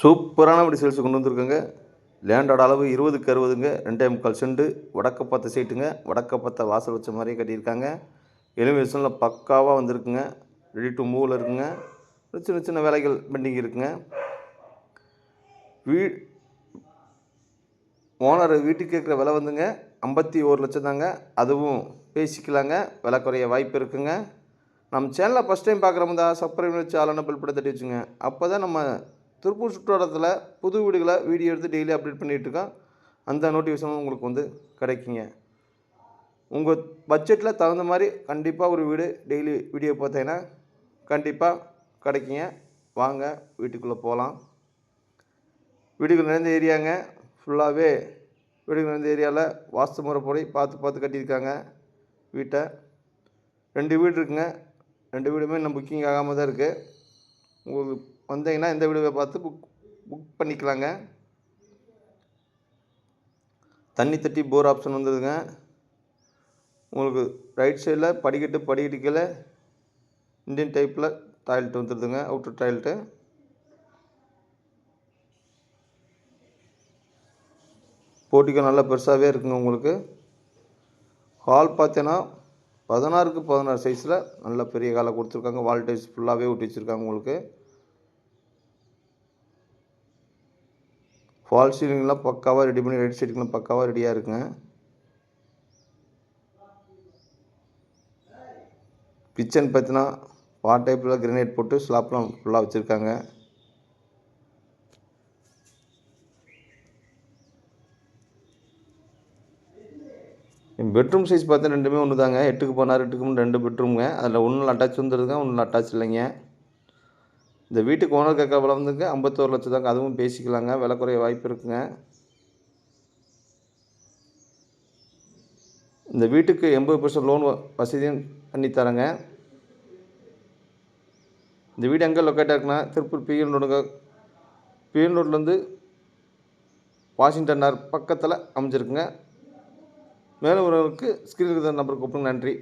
சூப்பரான வண்டி சேல்ஸ் கொண்டு வந்திருக்கோங்க. லேண்டோட அளவு இருபதுக்கு அறுபதுங்க. ரெண்டே முக்கால் செண்டு. வடக்க பத்த சைட்டுங்க. வடக்க பத்த வாசல் வச்ச மாதிரியே கட்டியிருக்காங்க. எலிவேஷனில் பக்காவாக வந்திருக்குங்க. ரெடி டு மூவில் இருக்குங்க. சின்ன சின்ன வேலைகள் பெண்டிங் இருக்குங்க. வீ ஓனர் வீட்டுக்கு கேட்குற விலை வந்துங்க. ஐம்பத்தி ஒரு லட்சம் தாங்க அதுவும் பேசிக்கலாங்க. விலை குறைய வாய்ப்பு இருக்குங்க. நம்ம சேனலை ஃபஸ்ட் டைம் பார்க்குறோம் தான் சப்ஸ்கிரைப் வச்சு ஆளான பில் படம் தட்டி வச்சுங்க. அப்போ தான் நம்ம திருப்பூர் சுற்றுவட்டத்தில் புது வீடுகளை வீடியோ எடுத்து டெய்லி அப்டேட் பண்ணிகிட்டு இருக்கோம் அந்த நோட்டிஃபிகேஷனும் உங்களுக்கு வந்து கிடைக்குங்க. உங்கள் பட்ஜெட்டில் தகுந்த மாதிரி கண்டிப்பாக ஒரு வீடு டெய்லி வீடியோ பார்த்தீங்கன்னா கண்டிப்பாக கிடைக்குங்க. வாங்க வீட்டுக்குள்ளே போகலாம். வீடுகள் நிறைந்த ஏரியாங்க. ஃபுல்லாகவே வீடுகள் நிறைந்த ஏரியாவில் வாஸ்து முறைப்படி பார்த்து பார்த்து கட்டியிருக்காங்க வீட்டை. ரெண்டு வீடு இருக்குங்க. ரெண்டு வீடுமே இன்னும் புக்கிங் ஆகாமல் தான் இருக்குது உங்களுக்கு வந்தீங்கன்னா இந்த வீடியோவை பார்த்து புக் புக் பண்ணிக்கலாங்க. தண்ணி தட்டி போர் ஆப்ஷன் வந்துடுதுங்க உங்களுக்கு ரைட் சைடில் படிக்கட்டு படிக்கட்டுக்கில் இந்தியன் டைப்பில் டாய்லெட் வந்துடுதுங்க அவுட்டர் டாய்லெட்டு போட்டிக்கு நல்லா பெருசாகவே இருக்குங்க உங்களுக்கு. ஹால் பார்த்தீங்கன்னா பதினாறுக்கு பதினாறு சைஸில் நல்ல பெரிய காலை கொடுத்துருக்காங்க. வால் டைல்ஸ் ஃபுல்லாகவே ஒட்டி வச்சுருக்காங்க உங்களுக்கு. ஃபால் சீலிங்லாம் பக்காவாக ரெடி பண்ணி ரைட் சைடுக்குலாம் பக்காவாக ரெடியாக இருக்குங்க. கிச்சன் பார்த்தீங்கன்னா வாட் டைப்பில் கிரனைட் போட்டு ஸ்லாப்லாம் ஃபுல்லாக வச்சுருக்காங்க. பெட்ரூம் சைஸ் பார்த்தா ரெண்டுமே ஒன்று தாங்க எட்டுக்கு பதினாறு எட்டுக்கு ரெண்டு பெட்ரூம்ங்க அதில் ஒன்றில் அட்டாச் வந்துடுதுங்க ஒன்றில் அட்டாச் இல்லைங்க. இந்த வீட்டுக்கு ஓனர் கேட்க விலை வந்துங்க ஐம்பத்தோரு லட்சம் தாங்க அதுவும் பேசிக்கலாங்க. விலை குறைய வாய்ப்பு இருக்குங்க. இந்த வீட்டுக்கு எண்பது பர்சன்ட் லோன் வசதியும் பண்ணி தரேங்க. இந்த வீடு எங்கே லொக்கேட்டாக இருக்குன்னா திருப்பூர் பிஎன் ரோடுங்க பிஎன் ரோட்லேருந்து வாஷிங்டன் நகர் பக்கத்தில் அமைஞ்சிருக்குங்க. மேலும் ஒருவருக்கு ஸ்க்ரீன் நம்பருக்கு கூப்பிடுங்க. நன்றி.